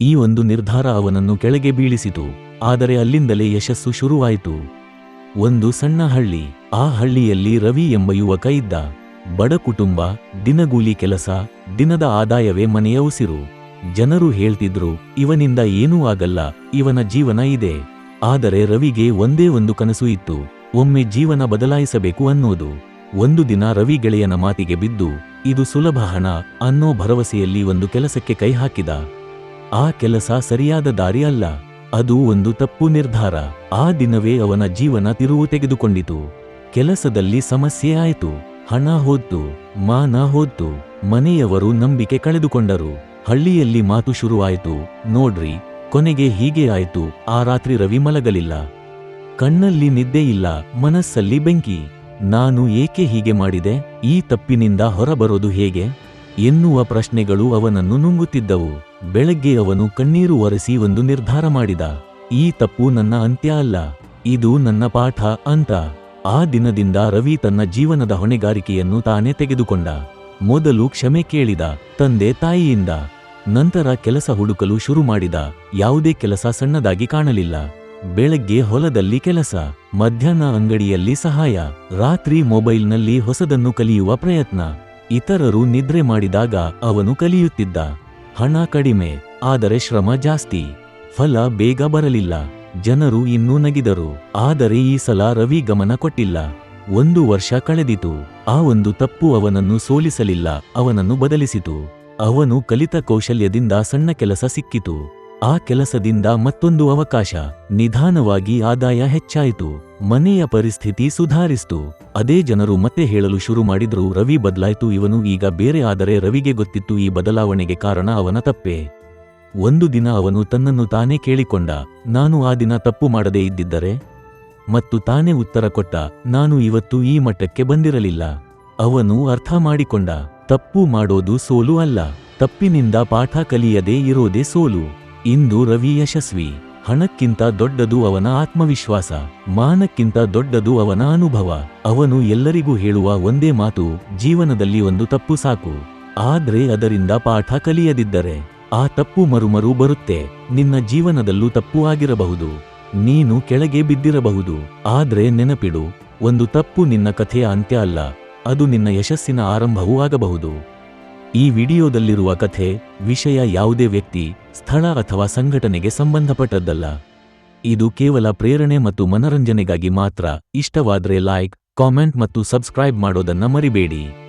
ಈ ಒಂದು ನಿರ್ಧಾರ ಅವನನ್ನು ಕೆಳಗೆ ಬೀಳಿಸಿತು. ಆದರೆ ಅಲ್ಲಿಂದಲೇ ಯಶಸ್ಸು ಶುರುವಾಯಿತು. ಒಂದು ಸಣ್ಣ ಹಳ್ಳಿ, ಆ ಹಳ್ಳಿಯಲ್ಲಿ ರವಿ ಎಂಬ ಯುವಕ ಇದ್ದ. ಬಡ ಕುಟುಂಬ, ದಿನಗೂಲಿ ಕೆಲಸ, ದಿನದ ಆದಾಯವೇ ಮನೆಯ ಉಸಿರು. ಜನರು ಹೇಳ್ತಿದ್ರು, ಇವನಿಂದ ಏನೂ ಆಗಲ್ಲ, ಇವನ ಜೀವನ ಇದೆ. ಆದರೆ ರವಿಗೆ ಒಂದೇ ಒಂದು ಕನಸು ಇತ್ತು, ಒಮ್ಮೆ ಜೀವನ ಬದಲಾಯಿಸಬೇಕು ಅನ್ನೋದು. ಒಂದು ದಿನ ರವಿ ಗೆಳೆಯನ ಮಾತಿಗೆ ಬಿದ್ದು, ಇದು ಸುಲಭ ಹಣ ಅನ್ನೋ ಭರವಸೆಯಲ್ಲಿ ಒಂದು ಕೆಲಸಕ್ಕೆ ಕೈ ಹಾಕಿದ. ಆ ಕೆಲಸ ಸರಿಯಾದ ದಾರಿ ಅಲ್ಲ. ಅದು ಒಂದು ತಪ್ಪು ನಿರ್ಧಾರ. ಆ ದಿನವೇ ಅವನ ಜೀವನ ತಿರುವು ತೆಗೆದುಕೊಂಡಿತು. ಕೆಲಸದಲ್ಲಿ ಸಮಸ್ಯೆ ಆಯಿತು. ಹಣ ಹೋದ್ದು ಮಾನ ಹೋದ್ದು ಮನೆಯವರು ನಂಬಿಕೆ ಕಳೆದುಕೊಂಡರು. ಹಳ್ಳಿಯಲ್ಲಿ ಮಾತು ಶುರುವಾಯಿತು. ನೋಡ್ರಿ, ಕೊನೆಗೆ ಹೀಗೆ ಆಯಿತು. ಆ ರಾತ್ರಿ ರವಿ ಮಲಗಲಿಲ್ಲ. ಕಣ್ಣಲ್ಲಿ ನಿದ್ದೆ ಇಲ್ಲ, ಮನಸ್ಸಲ್ಲಿ ಬೆಂಕಿ. ನಾನು ಏಕೆ ಹೀಗೆ ಮಾಡಿದೆ? ಈ ತಪ್ಪಿನಿಂದ ಹೊರಬರೋದು ಹೇಗೆ? ಎನ್ನುವ ಪ್ರಶ್ನೆಗಳು ಅವನನ್ನು ನುಂಗುತ್ತಿದ್ದವು. ಬೆಳಗ್ಗೆ ಅವನು ಕಣ್ಣೀರು ಒರೆಸಿ ಒಂದು ನಿರ್ಧಾರ ಮಾಡಿದ. ಈ ತಪ್ಪು ನನ್ನ ಅಂತ್ಯ ಅಲ್ಲ. ಇದು ನನ್ನ ಪಾಠ ಅಂತ. ಆ ದಿನದಿಂದ ರವಿ ತನ್ನ ಜೀವನದ ಹೊಣೆಗಾರಿಕೆಯನ್ನು ತಾನೇ ತೆಗೆದುಕೊಂಡ. ಮೊದಲು ಕ್ಷಮೆ ಕೇಳಿದ, ತಂದೆ ತಾಯಿಯಿಂದ. ನಂತರ ಕೆಲಸ ಹುಡುಕಲು ಶುರು ಮಾಡಿದ. ಯಾವುದೇ ಕೆಲಸ ಸಣ್ಣದಾಗಿ ಕಾಣಲಿಲ್ಲ. ಬೆಳಗ್ಗೆ ಹೊಲದಲ್ಲಿ ಕೆಲಸ, ಮಧ್ಯಾಹ್ನ ಅಂಗಡಿಯಲ್ಲಿ ಸಹಾಯ, ರಾತ್ರಿ ಮೊಬೈಲ್ನಲ್ಲಿ ಹೊಸದನ್ನು ಕಲಿಯುವ ಪ್ರಯತ್ನ. ಇತರರು ನಿದ್ರೆ ಮಾಡಿದಾಗ ಅವನು ಕಲಿಯುತ್ತಿದ್ದ. ಹಣ ಕಡಿಮೆ, ಆದರೆ ಶ್ರಮ ಜಾಸ್ತಿ. ಫಲ ಬೇಗ ಬರಲಿಲ್ಲ. ಜನರು ಇನ್ನೂ ನಗಿದರು. ಆದರೆ ಈ ಸಲ ರವಿ ಗಮನ ಕೊಟ್ಟಿಲ್ಲ. ಒಂದು ವರ್ಷ ಕಳೆದಿತು. ಆ ಒಂದು ತಪ್ಪು ಅವನನ್ನು ಸೋಲಿಸಲಿಲ್ಲ. ಅವನನ್ನು ಬದಲಿಸಿತು. ಅವನು ಕಲಿತ ಕೌಶಲ್ಯದಿಂದ ಸಣ್ಣ ಕೆಲಸ ಸಿಕ್ಕಿತು. ಆ ಕೆಲಸದಿಂದ ಮತ್ತೊಂದು ಅವಕಾಶ. ನಿಧಾನವಾಗಿ ಆದಾಯ ಹೆಚ್ಚಾಯಿತು. ಮನೆಯ ಪರಿಸ್ಥಿತಿ ಸುಧಾರಿಸ್ತು. ಅದೇ ಜನರು ಮತ್ತೆ ಹೇಳಲು ಶುರು ಮಾಡಿದ್ರು, ರವಿ ಬದಲಾಯ್ತು, ಇವನು ಈಗ ಬೇರೆ ಆದರೆ ರವಿಗೆ ಗೊತ್ತಿತ್ತು, ಈ ಬದಲಾವಣೆಗೆ ಕಾರಣ ಅವನ ತಪ್ಪೆ. ಒಂದು ದಿನ ಅವನು ತನ್ನನ್ನು ತಾನೇ ಕೇಳಿಕೊಂಡ, ನಾನು ಆ ದಿನ ತಪ್ಪು ಮಾಡದೇ ಇದ್ದಿದ್ದರೆ? ಮತ್ತು ತಾನೇ ಉತ್ತರ ಕೊಟ್ಟ, ನಾನು ಇವತ್ತು ಈ ಮಟ್ಟಕ್ಕೆ ಬಂದಿರಲಿಲ್ಲ. ಅವನು ಅರ್ಥ ಮಾಡಿಕೊಂಡ, ತಪ್ಪು ಮಾಡೋದು ಸೋಲು ಅಲ್ಲ. ತಪ್ಪಿನಿಂದ ಪಾಠ ಕಲಿಯದೇ ಇರೋದೇ ಸೋಲು. ಇಂದು ರವಿ ಯಶಸ್ವಿ. ಹಣಕ್ಕಿಂತ ದೊಡ್ಡದು ಅವನ ಆತ್ಮವಿಶ್ವಾಸ. ಮಾನಕ್ಕಿಂತ ದೊಡ್ಡದು ಅವನ ಅನುಭವ. ಅವನು ಎಲ್ಲರಿಗೂ ಹೇಳುವ ಒಂದೇ ಮಾತು, ಜೀವನದಲ್ಲಿ ಒಂದು ತಪ್ಪು ಸಾಕು. ಆದ್ರೆ ಅದರಿಂದ ಪಾಠ ಕಲಿಯದಿದ್ದರೆ, ಆ ತಪ್ಪು ಮರುಮರು ಬರುತ್ತೆ. ನಿನ್ನ ಜೀವನದಲ್ಲೂ ತಪ್ಪು ಆಗಿರಬಹುದು. ನೀನು ಕೆಳಗೆ ಬಿದ್ದಿರಬಹುದು. ಆದ್ರೆ ನೆನಪಿಡು, ಒಂದು ತಪ್ಪು ನಿನ್ನ ಕಥೆಯ ಅಂತ್ಯ ಅಲ್ಲ. ಅದು ನಿನ್ನ ಯಶಸ್ಸಿನ ಆರಂಭವೂ ಆಗಬಹುದು. ಈ ವಿಡಿಯೋದಲ್ಲಿರುವ ಕಥೆ ವಿಷಯ ಯಾವುದೇ ವ್ಯಕ್ತಿ, ಸ್ಥಳ ಅಥವಾ ಸಂಘಟನೆಗೆ ಸಂಬಂಧಪಟ್ಟದ್ದಲ್ಲ. ಇದು ಕೇವಲ ಪ್ರೇರಣೆ ಮತ್ತು ಮನರಂಜನೆಗಾಗಿ ಮಾತ್ರ. ಇಷ್ಟವಾದರೆ ಲೈಕ್ ಕಾಮೆಂಟ್ ಮತ್ತು ಸಬ್ಸ್ಕ್ರೈಬ್ ಮಾಡೋದನ್ನ ಮರಿಬೇಡಿ.